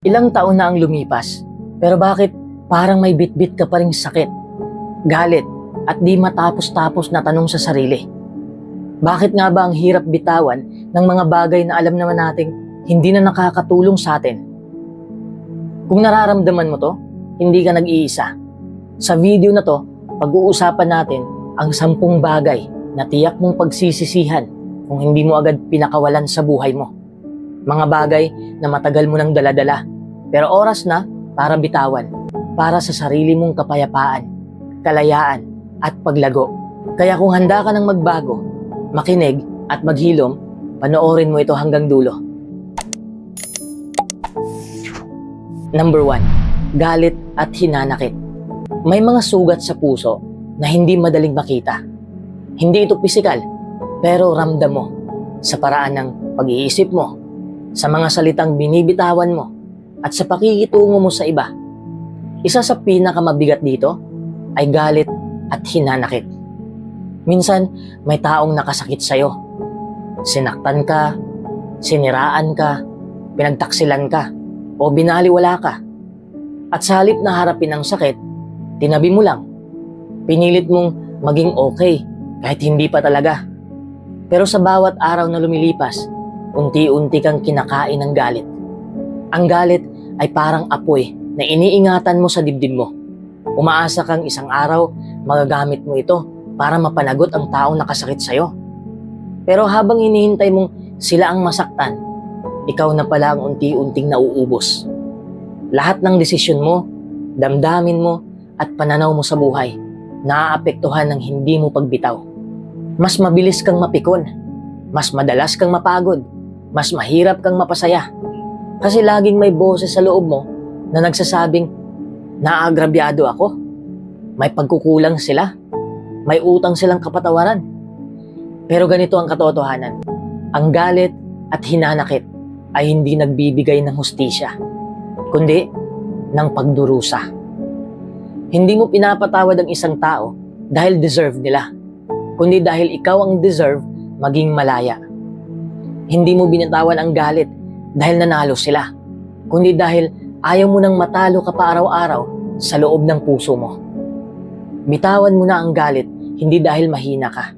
Ilang taon na ang lumipas, pero bakit parang may bitbit ka pa ring sakit, galit, at di matapos-tapos na tanong sa sarili? Bakit nga ba ang hirap bitawan ng mga bagay na alam naman nating hindi na nakakatulong sa atin? Kung nararamdaman mo to, hindi ka nag-iisa. Sa video na to, pag-uusapan natin ang sampung bagay na tiyak mong pagsisisihan kung hindi mo agad pinakawalan sa buhay mo. Mga bagay na matagal mo nang daladala, pero oras na para bitawan, para sa sarili mong kapayapaan, kalayaan, at paglago. Kaya kung handa ka ng magbago, makinig at maghilom, panoorin mo ito hanggang dulo. Number 1. Galit at hinanakit. May mga sugat sa puso na hindi madaling makita. Hindi ito pisikal, pero ramdam mo sa paraan ng pag-iisip mo, sa mga salitang binibitawan mo, at sa pakikitungo mo sa iba. Isa sa pinakamabigat dito ay galit at hinanakit. Minsan, may taong nakasakit sa'yo. Sinaktan ka, siniraan ka, pinagtaksilan ka, o binaliwala ka. At sa halip na harapin ang sakit, tinabi mo lang. Pinilit mong maging okay kahit hindi pa talaga. Pero sa bawat araw na lumilipas, unti-unti kang kinakain ng galit. Ang galit ay parang apoy na iniingatan mo sa dibdib mo. Umaasa kang isang araw magagamit mo ito para mapanagot ang taong nakasakit sa'yo. Pero habang hinihintay mong sila ang masaktan, ikaw na pala ang unti-unting nauubos. Lahat ng desisyon mo, damdamin mo, at pananaw mo sa buhay, naaapektuhan ng hindi mo pagbitaw. Mas mabilis kang mapikon, mas madalas kang mapagod, mas mahirap kang mapasaya. Kasi laging may boses sa loob mo na nagsasabing, naagrabyado ako, may pagkukulang sila, may utang silang kapatawaran. Pero ganito ang katotohanan, ang galit at hinanakit ay hindi nagbibigay ng hustisya, kundi ng pagdurusa. Hindi mo pinapatawad ang isang tao dahil deserve nila, kundi dahil ikaw ang deserve maging malaya. Hindi mo binatawan ang galit dahil nanalo sila, kundi dahil ayaw mo nang matalo ka pa araw-araw sa loob ng puso mo. Bitawan mo na ang galit hindi dahil mahina ka,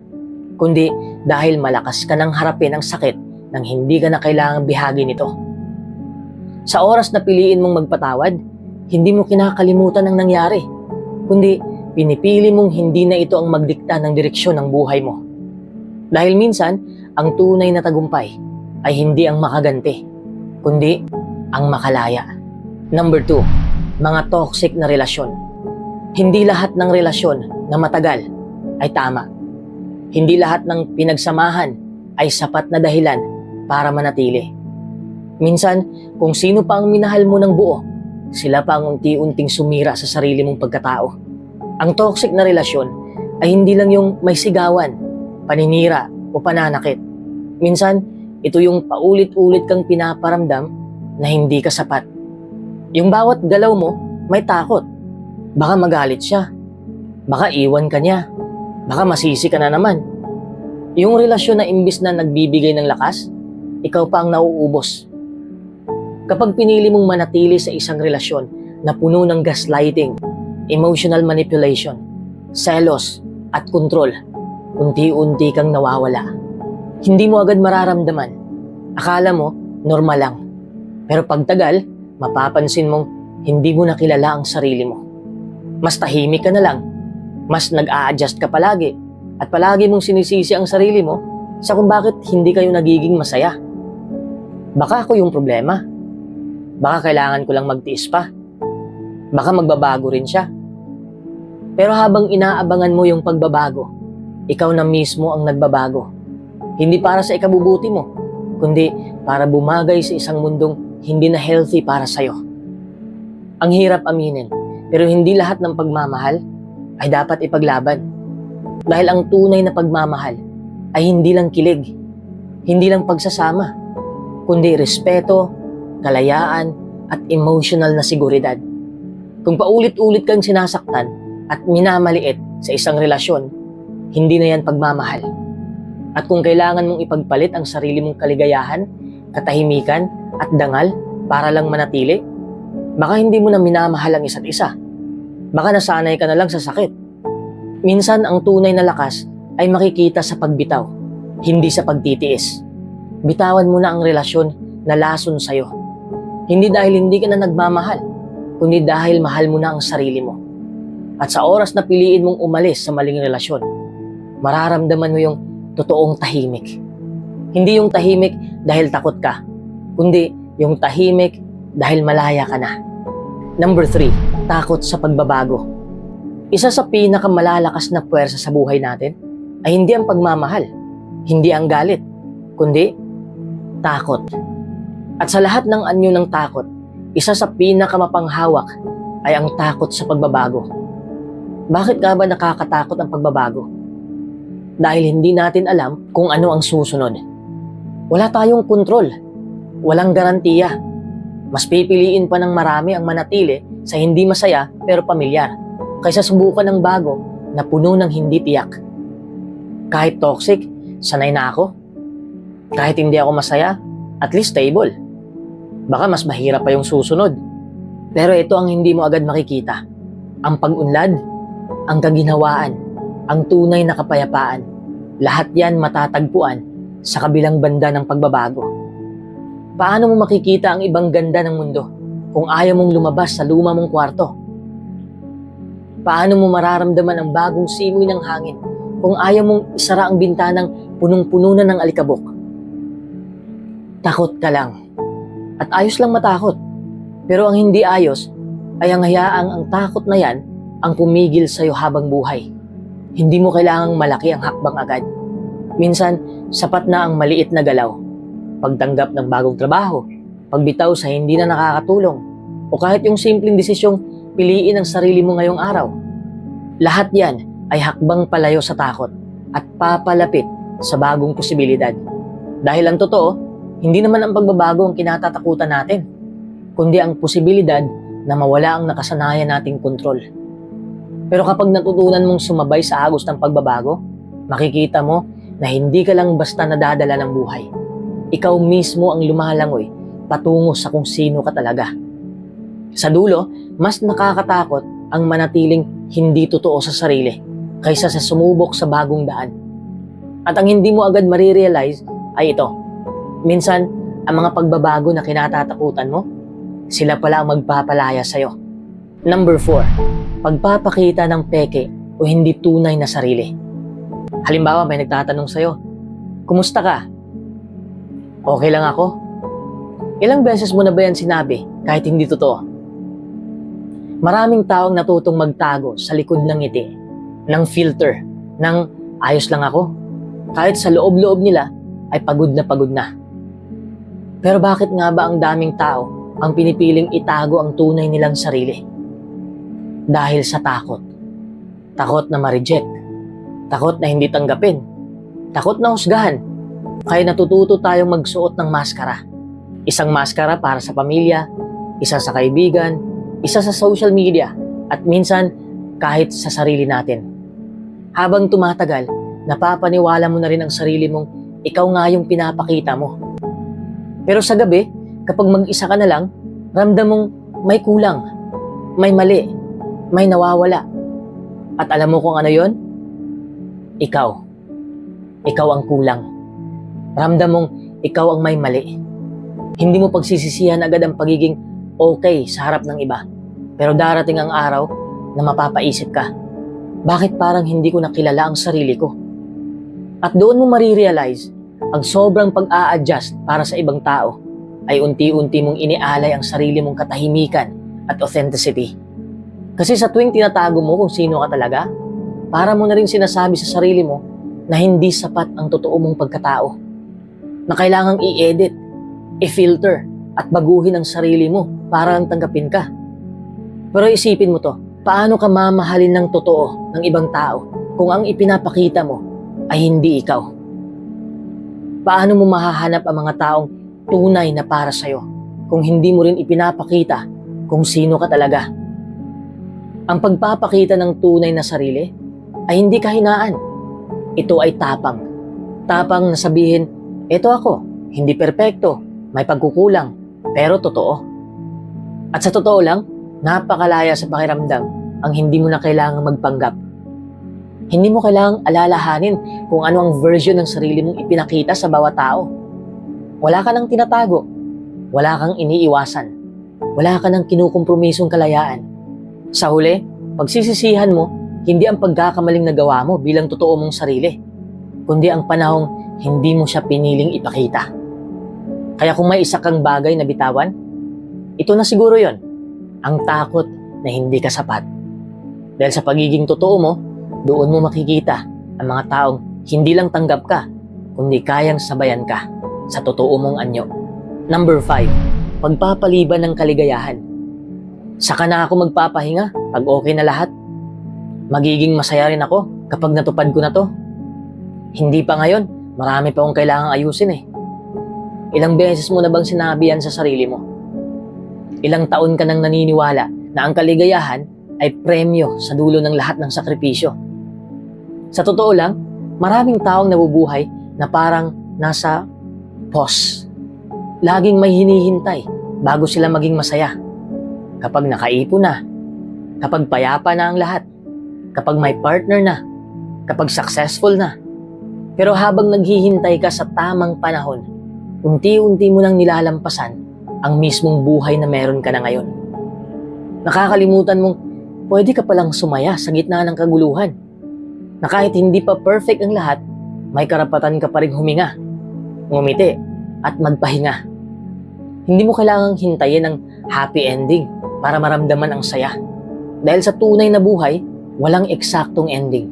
kundi dahil malakas ka nang harapin ang sakit nang hindi ka na kailangang bihagi nito. Sa oras na piliin mong magpatawad, hindi mo kinakalimutan ang nangyari, kundi pinipili mong hindi na ito ang magdikta ng direksyon ng buhay mo. Dahil minsan, ang tunay na tagumpay ay hindi ang makaganti, kundi ang makalaya. Number two, mga toxic na relasyon. Hindi lahat ng relasyon na matagal ay tama. Hindi lahat ng pinagsamahan ay sapat na dahilan para manatili. Minsan, kung sino pa ang minahal mo ng buo, sila pa ang unti-unting sumira sa sarili mong pagkatao. Ang toxic na relasyon ay hindi lang yung may sigawan, paninira o pananakit. Minsan, ito yung paulit-ulit kang pinaparamdam na hindi ka sapat. Yung bawat galaw mo, may takot. Baka magalit siya. Baka iwan ka niya. Baka masisi ka na naman. Yung relasyon na imbis na nagbibigay ng lakas, ikaw pa ang nauubos. Kapag pinili mong manatili sa isang relasyon na puno ng gaslighting, emotional manipulation, selos, at kontrol, unti-unti kang nawawala. Hindi mo agad mararamdaman. Akala mo, normal lang. Pero pagtagal, mapapansin mong hindi mo nakilala ang sarili mo. Mas tahimik ka na lang. Mas nag-a-adjust ka palagi. At palagi mong sinisisi ang sarili mo sa kung bakit hindi kayo nagiging masaya. Baka ako yung problema. Baka kailangan ko lang magtiis pa. Baka magbabago rin siya. Pero habang inaabangan mo yung pagbabago, ikaw na mismo ang nagbabago. Hindi para sa ikabubuti mo, kundi para bumagay sa isang mundong hindi na healthy para sa'yo. Ang hirap aminin, pero hindi lahat ng pagmamahal ay dapat ipaglaban. Dahil ang tunay na pagmamahal ay hindi lang kilig, hindi lang pagsasama, kundi respeto, kalayaan, at emotional na seguridad. Kung paulit-ulit kang sinasaktan at minamaliit sa isang relasyon, hindi na yan pagmamahal. At kung kailangan mong ipagpalit ang sarili mong kaligayahan, katahimikan, at dangal para lang manatili, Baka hindi mo na minamahal ang isa't isa. Baka nasanay ka na lang sa sakit. Minsan ang tunay na lakas ay makikita sa pagbitaw, hindi sa pagtitiis. Bitawan mo na ang relasyon na lason sa'yo. Hindi dahil hindi ka na nagmamahal, kundi dahil mahal mo na ang sarili mo. At sa oras na piliin mong umalis sa maling relasyon, mararamdaman mo yung totoong tahimik. Hindi yung tahimik dahil takot ka, kundi yung tahimik dahil malaya ka na. Number three, takot sa pagbabago. Isa sa pinakamalalakas na puwersa sa buhay natin ay hindi ang pagmamahal, hindi ang galit, kundi takot. At sa lahat ng anyo ng takot, isa sa pinakamapanghawak ay ang takot sa pagbabago. Bakit nga ba nakakatakot ang pagbabago? Dahil hindi natin alam kung ano ang susunod. Wala tayong kontrol. Walang garantiya. Mas pipiliin pa ng marami ang manatili sa hindi masaya pero pamilyar kaysa subukan ng bago na puno ng hindi tiyak. Kahit toxic, sanay na ako. Kahit hindi ako masaya, at least stable. Baka mas mahirap pa yung susunod. Pero ito ang hindi mo agad makikita. Ang pag-unlad, ang kaginhawaan, ang tunay na kapayapaan. Lahat yan matatagpuan sa kabilang banda ng pagbabago. Paano mo makikita ang ibang ganda ng mundo kung ayaw mong lumabas sa luma mong kwarto? Paano mo mararamdaman ang bagong simoy ng hangin kung ayaw mong isara ang bintanang punong-puno na ng alikabok? Takot ka lang. At ayos lang matakot. Pero ang hindi ayos ay ang hayaang ang takot na yan ang pumigil sa'yo habang buhay. Hindi mo kailangang malaki ang hakbang agad. Minsan, sapat na ang maliit na galaw. Pagtanggap ng bagong trabaho, pagbitaw sa hindi na nakakatulong, o kahit yung simpleng desisyong piliin ang sarili mo ngayong araw. Lahat yan ay hakbang palayo sa takot at papalapit sa bagong posibilidad. Dahil ang totoo, hindi naman ang pagbabago ang kinatatakutan natin, kundi ang posibilidad na mawala ang nakasanayan nating kontrol. Pero kapag natutunan mong sumabay sa agos ng pagbabago, makikita mo na hindi ka lang basta nadadala ng buhay. Ikaw mismo ang lumalangoy patungo sa kung sino ka talaga. Sa dulo, mas nakakatakot ang manatiling hindi totoo sa sarili kaysa sa sumubok sa bagong daan. At ang hindi mo agad marirealize ay ito. Minsan, ang mga pagbabago na kinatatakutan mo, sila pala ang magpapalaya sa'yo. Number 4, pagpapakita ng peke o hindi tunay na sarili. Halimbawa, may nagtatanong sa'yo, Kumusta ka? Okay lang ako. Ilang beses mo na ba yan sinabi kahit hindi totoo? Maraming taong natutong magtago sa likod ng ngiti, ng filter, ng ayos lang ako. Kahit sa loob-loob nila ay pagod na pagod na. Pero bakit nga ba ang daming tao ang pinipiling itago ang tunay nilang sarili? Dahil sa takot. Takot na ma-reject. Takot na hindi tanggapin. Takot na husgahan. Kaya natututo tayong magsuot ng maskara. Isang maskara para sa pamilya, isa sa kaibigan, isa sa social media, at minsan kahit sa sarili natin. Habang tumatagal, napapaniwala mo na rin ang sarili mong ikaw nga yung pinapakita mo. Pero sa gabi, kapag mag-isa ka na lang, ramdam mong may kulang, may mali, may nawawala. At alam mo kung ano yon? Ikaw. Ikaw ang kulang. Ramdam mong ikaw ang may mali. Hindi mo pagsisisihan agad ang pagiging okay sa harap ng iba. Pero darating ang araw na mapapaisip ka, bakit parang hindi ko nakilala ang sarili ko? At doon mo marirealize, ang sobrang pag-a-adjust para sa ibang tao ay unti-unti mong inialay ang sarili mong katahimikan at authenticity. Kasi sa tuwing tinatago mo kung sino ka talaga, para mo na rin sinasabi sa sarili mo na hindi sapat ang totoo mong pagkatao. Na kailangang i-edit, i-filter, at baguhin ang sarili mo para ang tanggapin ka. Pero isipin mo to, paano ka mamahalin ng totoo ng ibang tao kung ang ipinapakita mo ay hindi ikaw? Paano mo mahahanap ang mga taong tunay na para sa'yo kung hindi mo rin ipinapakita kung sino ka talaga? Ang pagpapakita ng tunay na sarili ay hindi kahinaan. Ito ay tapang. Tapang na sabihin, ito ako, hindi perpekto, may pagkukulang, pero totoo. At sa totoo lang, napakalaya sa pakiramdam ang hindi mo na kailangang magpanggap. Hindi mo kailangang alalahanin kung ano ang version ng sarili mong ipinakita sa bawat tao. Wala ka nang tinatago. Wala kang iniiwasan. Wala ka nang kinukompromisong kalayaan. Sa huli, pagsisisihan mo, hindi ang pagkakamaling nagawa mo bilang totoo mong sarili, kundi ang panahong hindi mo siya piniling ipakita. Kaya kung may isa kang bagay na bitawan, ito na siguro yon ang takot na hindi ka sapat. Dahil sa pagiging totoo mo, doon mo makikita ang mga taong hindi lang tanggap ka, kundi kayang sabayan ka sa totoo mong anyo. Number 5, pagpapaliban ng kaligayahan. Saka na ako magpapahinga pag okay na lahat. Magiging masaya rin ako kapag natupad ko na to. Hindi pa ngayon, marami pa akong kailangang ayusin eh. Ilang beses mo na bang sinabi yan sa sarili mo? Ilang taon ka nang naniniwala na ang kaligayahan ay premyo sa dulo ng lahat ng sakripisyo. Sa totoo lang, maraming taong nabubuhay na parang nasa pause. Laging may hinihintay bago sila maging masaya. Kapag nakaipon na, kapag payapa na ang lahat, kapag may partner na, kapag successful na. Pero habang naghihintay ka sa tamang panahon, unti-unti mo nang nilalampasan ang mismong buhay na meron ka na ngayon. Nakakalimutan mong pwede ka palang sumaya sa gitna ng kaguluhan. Na kahit hindi pa perfect ang lahat, may karapatan ka pa rin huminga, ngumiti, at magpahinga. Hindi mo kailangang hintayin ang happy ending para maramdaman ang saya. Dahil sa tunay na buhay, walang eksaktong ending.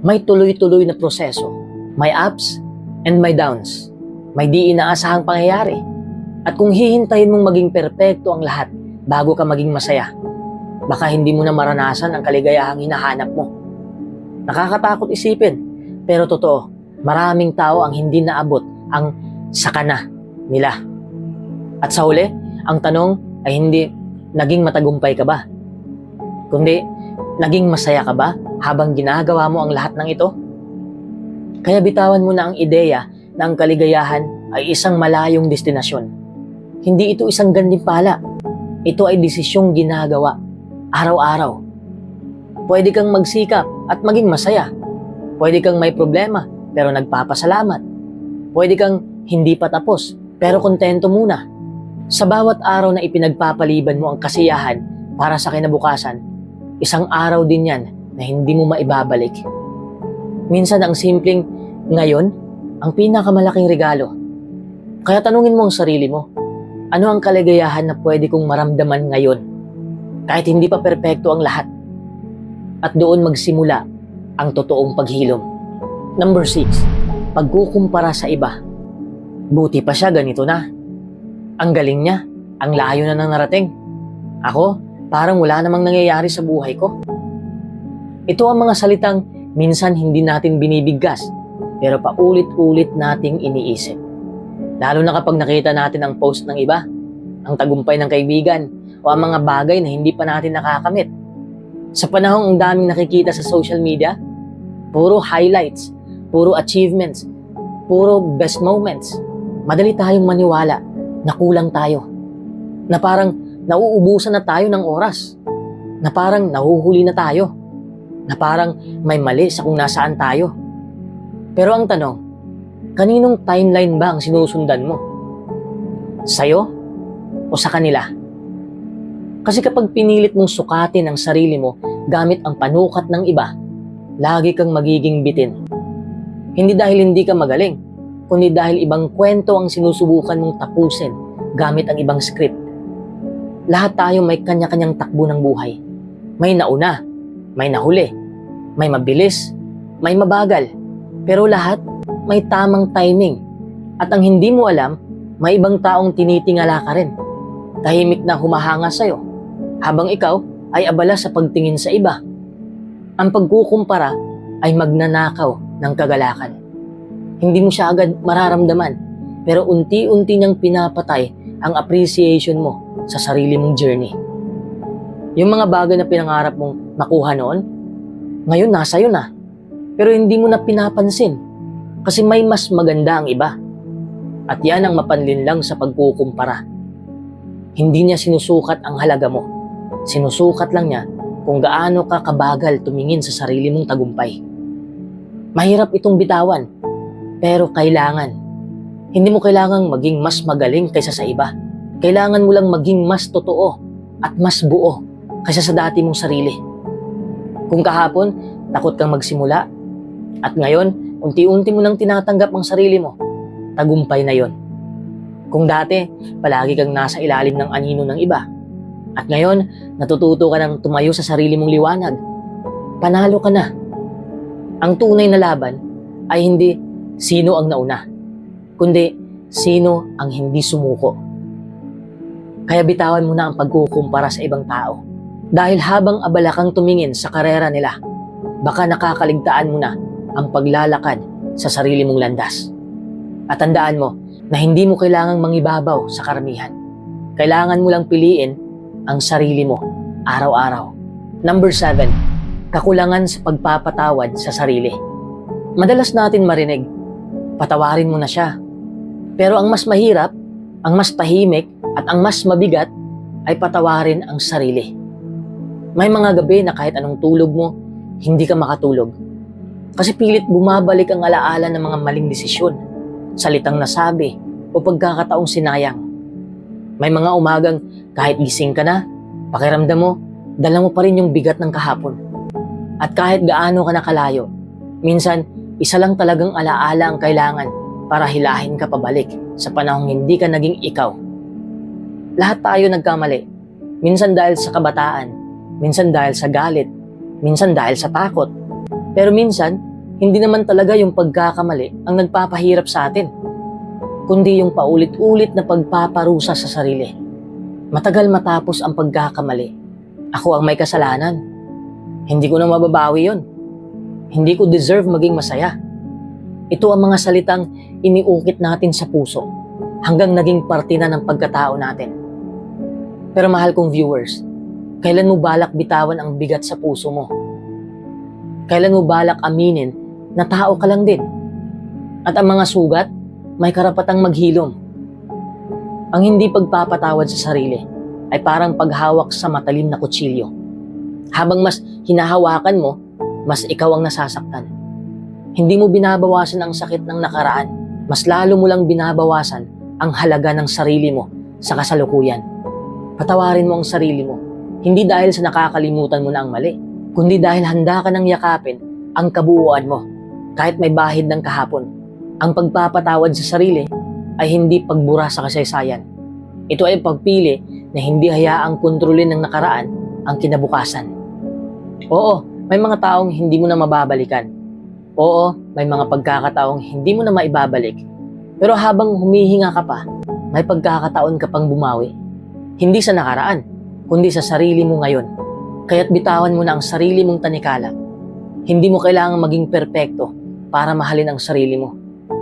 May tuloy-tuloy na proseso. May ups and may downs. May di inaasahang pangyayari. At kung hihintayin mong maging perpekto ang lahat bago ka maging masaya, baka hindi mo na maranasan ang kaligayahang hinahanap mo. Nakakatakot isipin, pero totoo, maraming tao ang hindi naabot ang sakana nila. At sa huli, ang tanong ay hindi naging matagumpay ka ba? Kundi, naging masaya ka ba habang ginagawa mo ang lahat ng ito? Kaya bitawan mo na ang ideya na ang kaligayahan ay isang malayong destinasyon. Hindi ito isang gandimpala. Ito ay desisyong ginagawa, araw-araw. Pwede kang magsikap at maging masaya. Pwede kang may problema pero nagpapasalamat. Pwede kang hindi pa tapos pero kontento muna. Sa bawat araw na ipinagpapaliban mo ang kasiyahan para sa kinabukasan, isang araw din yan na hindi mo maibabalik. Minsan ang simpleng ngayon, ang pinakamalaking regalo. Kaya tanungin mo ang sarili mo, ano ang kaligayahan na pwede kong maramdaman ngayon? Kahit hindi pa perpekto ang lahat. At doon magsimula ang totoong paghilom. Number 6, pagkukumpara sa iba. Buti pa siya ganito na. Ang galing niya, ang layo na nang narating. Ako, parang wala namang nangyayari sa buhay ko. Ito ang mga salitang minsan hindi natin binibigkas, pero paulit-ulit nating iniisip. Lalo na kapag nakita natin ang post ng iba, ang tagumpay ng kaibigan, o ang mga bagay na hindi pa natin nakakamit. Sa panahong ang daming nakikita sa social media, puro highlights, puro achievements, puro best moments. Madali tayong maniwala na kulang tayo. Na parang nauubusan na tayo ng oras. Na parang nahuhuli na tayo. Na parang may mali sa kung nasaan tayo. Pero ang tanong, kaninong timeline ba ang sinusundan mo? Sa'yo o sa kanila? Kasi kapag pinilit mong sukatin ang sarili mo gamit ang panukat ng iba, lagi kang magiging bitin. Hindi dahil hindi ka magaling, kundi dahil ibang kwento ang sinusubukan mong tapusin gamit ang ibang script. Lahat tayo may kanya-kanyang takbo ng buhay. May nauna, may nahuli, may mabilis, may mabagal. Pero lahat may tamang timing. At ang hindi mo alam, may ibang taong tinitingala ka rin. Tahimik na humahanga sa'yo, habang ikaw ay abala sa pagtingin sa iba. Ang pagkukumpara ay magnanakaw ng kagalakan. Hindi mo siya agad mararamdaman, pero unti-unti niyang pinapatay ang appreciation mo sa sarili mong journey. Yung mga bagay na pinangarap mong makuha noon, ngayon nasa iyo na. Pero hindi mo na pinapansin kasi may mas maganda ang iba. At yan ang mapanlinlang sa pagkukumpara. Hindi niya sinusukat ang halaga mo. Sinusukat lang niya kung gaano ka kabagal tumingin sa sarili mong tagumpay. Mahirap itong bitawan, pero kailangan. Hindi mo kailangang maging mas magaling kaysa sa iba. Kailangan mo lang maging mas totoo at mas buo kaysa sa dati mong sarili. Kung kahapon, takot kang magsimula, at ngayon, unti-unti mo nang tinatanggap ang sarili mo, tagumpay na yon. Kung dati, palagi kang nasa ilalim ng anino ng iba, at ngayon, natututo ka ng tumayo sa sarili mong liwanag, panalo ka na. Ang tunay na laban ay hindi sino ang nauna, kundi sino ang hindi sumuko. Kaya bitawan mo na ang pagkukumpara sa ibang tao. Dahil habang abala kang tumingin sa karera nila, baka nakakaligtaan mo na ang paglalakad sa sarili mong landas. At tandaan mo na hindi mo kailangang mangibabaw sa karamihan. Kailangan mo lang piliin ang sarili mo araw-araw. Number 7, kakulangan sa pagpapatawad sa sarili. Madalas natin marinig, patawarin mo na siya. Pero ang mas mahirap, ang mas tahimik, at ang mas mabigat ay patawarin ang sarili. May mga gabi na kahit anong tulog mo, hindi ka makatulog. Kasi pilit bumabalik ang alaala ng mga maling desisyon, salitang nasabi, o pagkakataong sinayang. May mga umagang kahit gising ka na, pakiramdam mo, dala mo pa rin yung bigat ng kahapon. At kahit gaano ka nakalayo, minsan isa lang talagang alaala ang kailangan para hilahin ka pabalik sa panahong hindi ka naging ikaw. Lahat tayo nagkamali. Minsan dahil sa kabataan, minsan dahil sa galit, minsan dahil sa takot. Pero minsan, hindi naman talaga yung pagkakamali ang nagpapahirap sa atin, kundi yung paulit-ulit na pagpaparusa sa sarili. Matagal matapos ang pagkakamali, ako ang may kasalanan. Hindi ko na mababawi yon. Hindi ko deserve maging masaya. Ito ang mga salitang iniukit natin sa puso hanggang naging parte na ng pagkatao natin. Pero mahal kong viewers, kailan mo balak bitawan ang bigat sa puso mo? Kailan mo balak aminin na tao ka lang din? At ang mga sugat, may karapatang maghilom. Ang hindi pagpapatawad sa sarili ay parang paghawak sa matalim na kutsilyo. Habang mas hinahawakan mo, mas ikaw ang nasasaktan. Hindi mo binabawasan ang sakit ng nakaraan, mas lalo mo lang binabawasan ang halaga ng sarili mo sa kasalukuyan. Patawarin mo ang sarili mo, hindi dahil sa nakakalimutan mo na ang mali, kundi dahil handa ka nang yakapin ang kabuuan mo, kahit may bahid ng kahapon. Ang pagpapatawad sa sarili ay hindi pagbura sa kasaysayan. Ito ay pagpili na hindi hayaang kontrolin ng nakaraan ang kinabukasan. Oo, may mga taong hindi mo na mababalikan. Oo, may mga pagkakataong hindi mo na maibabalik. Pero habang humihinga ka pa, may pagkakataon ka pang bumawi. Hindi sa nakaraan, kundi sa sarili mo ngayon. Kaya't bitawan mo na ang sarili mong tanikala. Hindi mo kailangang maging perpekto para mahalin ang sarili mo.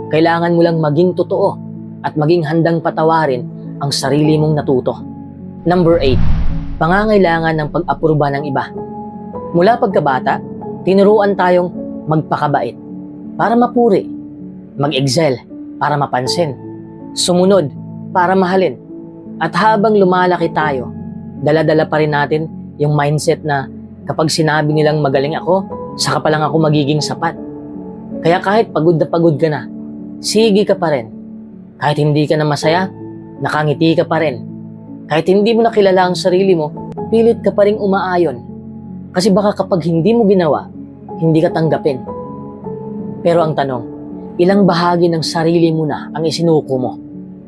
Kailangan mo lang maging totoo at maging handang patawarin ang sarili mong natuto. Number 8. Pangangailangan ng pag-aproba ng iba. Mula pagkabata, tinuruan tayong magpakabait para mapuri, mag-excel para mapansin, sumunod para mahalin. At habang lumalaki tayo, dala-dala pa rin natin yung mindset na kapag sinabi nilang magaling ako, saka pa lang ako magiging sapat. Kaya kahit pagod na pagod ka na, sige ka pa rin. Kahit hindi ka na masaya, nakangiti ka pa rin. Kahit hindi mo nakilala ang sarili mo, pilit ka pa rin umaayon. Kasi baka kapag hindi mo ginawa, hindi ka tanggapin. Pero ang tanong, ilang bahagi ng sarili mo na ang isinuko mo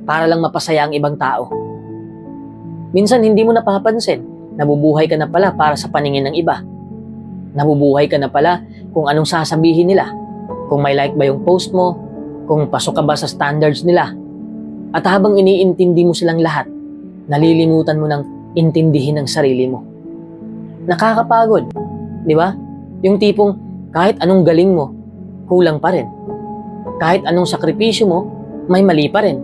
para lang mapasaya ang ibang tao? Minsan hindi mo napapansin, nabubuhay ka na pala para sa paningin ng iba. Nabubuhay ka na pala kung anong sasabihin nila, kung may like ba yung post mo, kung pasok ka ba sa standards nila. At habang iniintindi mo silang lahat, nalilimutan mo ng intindihin ang sarili mo. Nakakapagod, di ba? Yung tipong kahit anong galing mo, kulang pa rin. Kahit anong sakripisyo mo, may mali pa rin.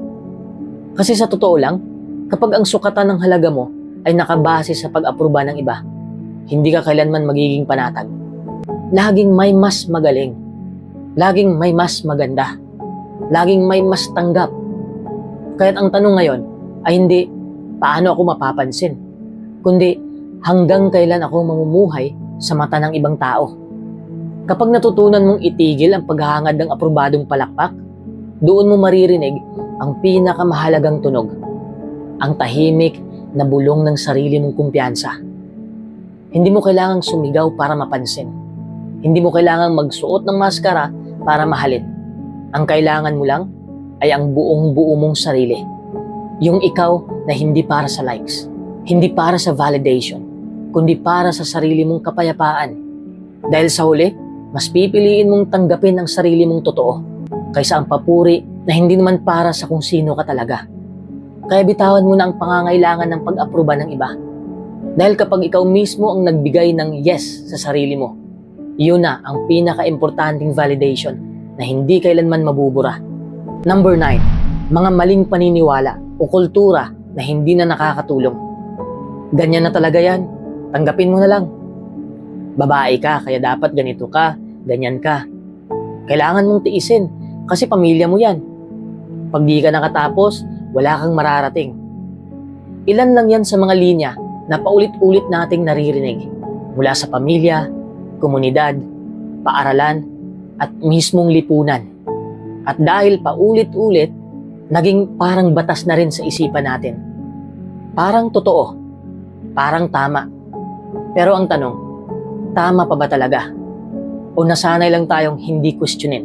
Kasi sa totoo lang, kapag ang sukatan ng halaga mo ay nakabase sa pag-aproba ng iba, hindi ka kailanman magiging panatag. Laging may mas magaling. Laging may mas maganda. Laging may mas tanggap. Kaya't ang tanong ngayon ay hindi paano ako mapapansin, kundi hanggang kailan ako mamumuhay sa mata ng ibang tao. Kapag natutunan mong itigil ang paghahangad ng aprobadong palakpak, doon mo maririnig ang pinakamahalagang tunog, ang tahimik na bulong ng sarili mong kumpiyansa. Hindi mo kailangang sumigaw para mapansin. Hindi mo kailangang magsuot ng maskara para mahalin. Ang kailangan mo lang ay ang buong buo mong sarili. Yung ikaw na hindi para sa likes, hindi para sa validation, kundi para sa sarili mong kapayapaan. Dahil sa huli, mas pipiliin mong tanggapin ang sarili mong totoo kaysa ang papuri na hindi naman para sa kung sino ka talaga. Kaya bitawan mo na ang pangangailangan ng pag-aproba ng iba. Dahil kapag ikaw mismo ang nagbigay ng yes sa sarili mo, yun na ang pinaka-importanting validation na hindi kailanman mabubura. Number 9, mga maling paniniwala o kultura na hindi na nakakatulong. Ganyan na talaga yan. Tanggapin mo na lang. Babae ka, kaya dapat ganito ka, ganyan ka. Kailangan mong tiisin kasi pamilya mo yan. Pag di ka nakatapos, wala kang mararating. Ilan lang yan sa mga linya na paulit-ulit nating naririnig mula sa pamilya, komunidad, paaralan, at mismong lipunan. At dahil paulit-ulit, naging parang batas na rin sa isipan natin. Parang totoo, parang tama. Pero ang tanong, tama pa ba talaga? O nasanay lang tayong hindi questionin?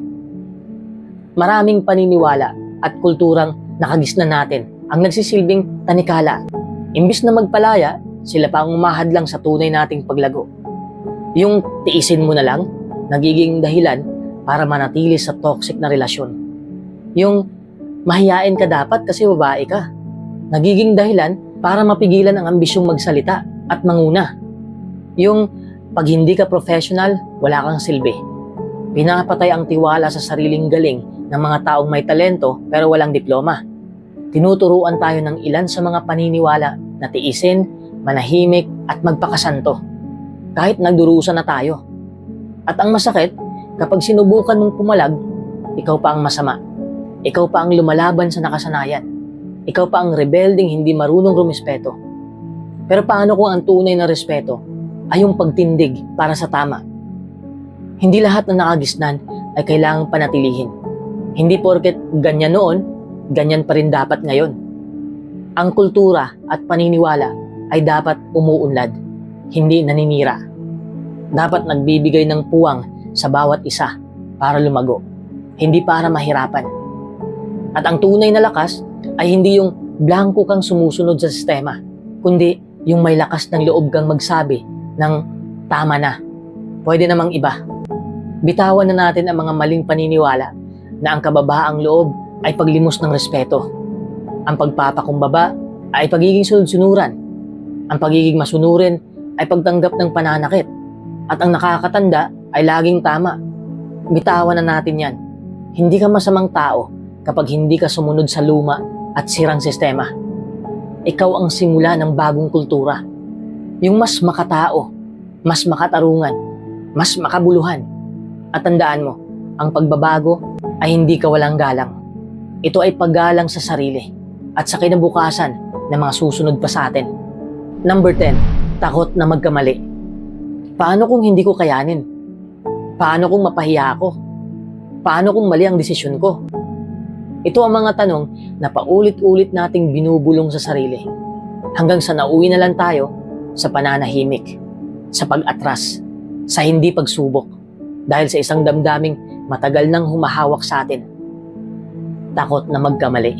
Maraming paniniwala at kulturang nakagisna natin ang nagsisilbing tanikala. Imbis na magpalaya, sila pa ang umahad lang sa tunay nating paglago. Yung tiisin mo na lang, nagiging dahilan para manatili sa toxic na relasyon. Yung mahiyain ka dapat kasi babae ka. Nagiging dahilan para mapigilan ang ambisyong magsalita at manguna. Yung pag hindi ka professional, wala kang silbi. Pinapatay ang tiwala sa sariling galing ng mga taong may talento pero walang diploma. Tinuturuan tayo ng ilan sa mga paniniwala na tiisin, manahimik at magpakasanto. Kahit nagdurusa na tayo. At ang masakit, kapag sinubukan mong pumalag, ikaw pa ang masama. Ikaw pa ang lumalaban sa nakasanayan. Ikaw pa ang rebelding hindi marunong rumispeto. Pero paano kung ang tunay na respeto ay yung pagtindig para sa tama? Hindi lahat na nakagisnan ay kailangang panatilihin. Hindi porket ganyan noon, ganyan pa rin dapat ngayon. Ang kultura at paniniwala ay dapat umuunlad, hindi naninira. Dapat nagbibigay ng puwang sa bawat isa para lumago, hindi para mahirapan. At ang tunay na lakas ay hindi yung blanco kang sumusunod sa sistema, kundi yung may lakas ng loob kang magsabi ng tama na, pwede namang iba. Bitawan na natin ang mga maling paniniwala na ang kababaang loob ay paglimos ng respeto. Ang pagpapakumbaba ay pagiging sunod-sunuran. Ang pagiging masunurin ay pagtanggap ng pananakit. At ang nakakatanda ay laging tama. Bitawan na natin yan. Hindi ka masamang tao kapag hindi ka sumunod sa luma at sirang sistema. Ikaw ang simula ng bagong kultura. Yung mas makatao, mas makatarungan, mas makabuluhan. At tandaan mo, ang pagbabago ay hindi ka walang galang. Ito ay paggalang sa sarili at sa kinabukasan ng mga susunod pa sa atin. Number 10, takot na magkamali. Paano kung hindi ko kayanin? Paano kung mapahiya ako? Paano kung mali ang desisyon ko? Ito ang mga tanong na paulit-ulit nating binubulong sa sarili hanggang sa nauwi na lang tayo sa pananahimik, sa pag-atras, sa hindi pagsubok dahil sa isang damdaming matagal nang humahawak sa atin. Takot na magkamali.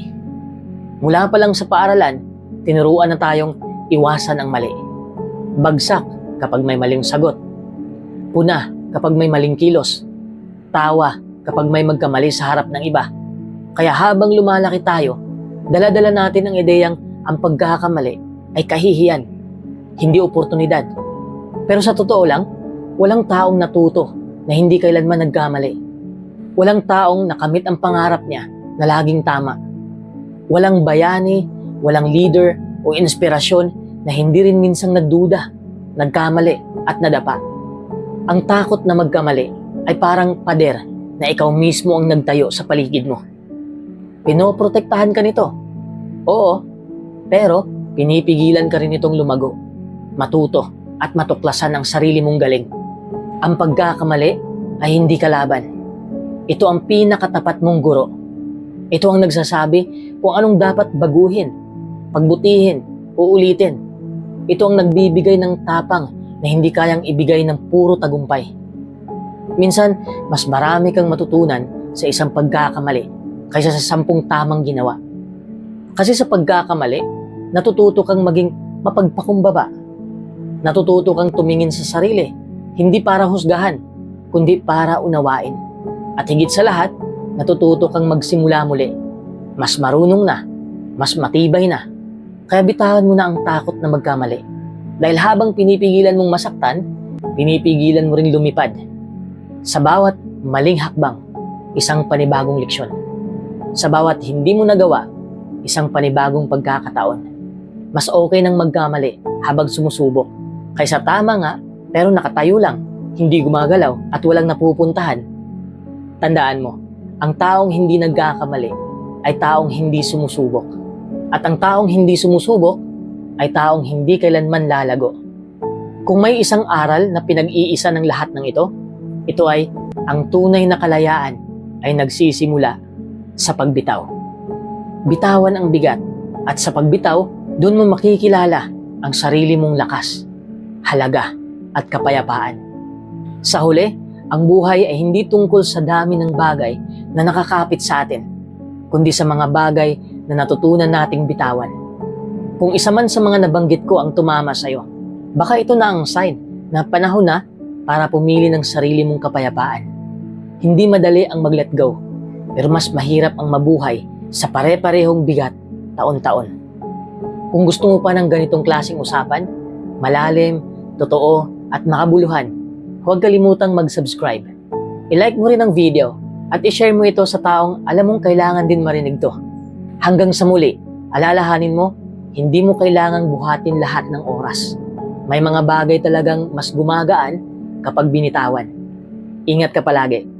Mula pa lang sa paaralan, tinuruan na tayong iwasan ang mali. Bagsak kapag may maling sagot. Puna kapag may maling kilos. Tawa kapag may magkamali sa harap ng iba. Kaya habang lumalaki tayo, daladala natin ang ideyang ang pagkakamali ay kahihiyan, hindi oportunidad. Pero sa totoo lang, walang taong natuto na hindi kailanman nagkamali. Walang taong nakamit ang pangarap niya na laging tama. Walang bayani, walang leader o inspirasyon na hindi rin minsang nagduda, nagkamali at nadapa. Ang takot na magkamali ay parang pader na ikaw mismo ang nagtayo sa paligid mo. Pinoprotektahan ka nito. Oo, pero pinipigilan ka rin itong lumago, matuto at matuklasan ang sarili mong galing. Ang pagkakamali ay hindi kalaban. Ito ang pinakatapat mong guro. Ito ang nagsasabi kung anong dapat baguhin, pagbutihin, o ulitin. Ito ang nagbibigay ng tapang na hindi kayang ibigay ng puro tagumpay. Minsan, mas marami kang matutunan sa isang pagkakamali kaysa sa sampung tamang ginawa. Kasi sa pagkakamali, natututo kang maging mapagpakumbaba. Natututo kang tumingin sa sarili, hindi para husgahan, kundi para unawain. At higit sa lahat, natututo kang magsimula muli. Mas marunong na, mas matibay na. Kaya bitawan mo na ang takot na magkamali. Dahil habang pinipigilan mong masaktan, pinipigilan mo ring lumipad. Sa bawat maling hakbang, isang panibagong leksyon. Sa bawat hindi mo nagawa, isang panibagong pagkakataon. Mas okay nang magkamali habang sumusubok. Kaysa tama nga, pero nakatayo lang, hindi gumagalaw at walang napupuntahan. Tandaan mo, ang taong hindi nagkakamali ay taong hindi sumusubok. At ang taong hindi sumusubok ay taong hindi kailanman lalago. Kung may isang aral na pinag-iisa ng lahat ng ito, ito ay ang tunay na kalayaan ay nagsisimula sa pagbitaw. Bitawan ang bigat at sa pagbitaw, doon mo makikilala ang sarili mong lakas, halaga at kapayapaan. Sa huli, ang buhay ay hindi tungkol sa dami ng bagay na nakakapit sa atin, kundi sa mga bagay na natutunan nating bitawan. Kung isa man sa mga nabanggit ko ang tumama sa'yo, baka ito na ang sign na panahon na para pumili ng sarili mong kapayapaan. Hindi madali ang mag-let go, pero mas mahirap ang mabuhay sa pare-parehong bigat taon-taon. Kung gusto mo pa ng ganitong klaseng usapan, malalim, totoo, at makabuluhan, huwag kalimutang mag-subscribe. I-like mo rin ang video at i-share mo ito sa taong alam mong kailangan din marinig to. Hanggang sa muli, alalahanin mo, hindi mo kailangang buhatin lahat ng oras. May mga bagay talagang mas gumagaan kapag binitawan. Ingat ka palagi.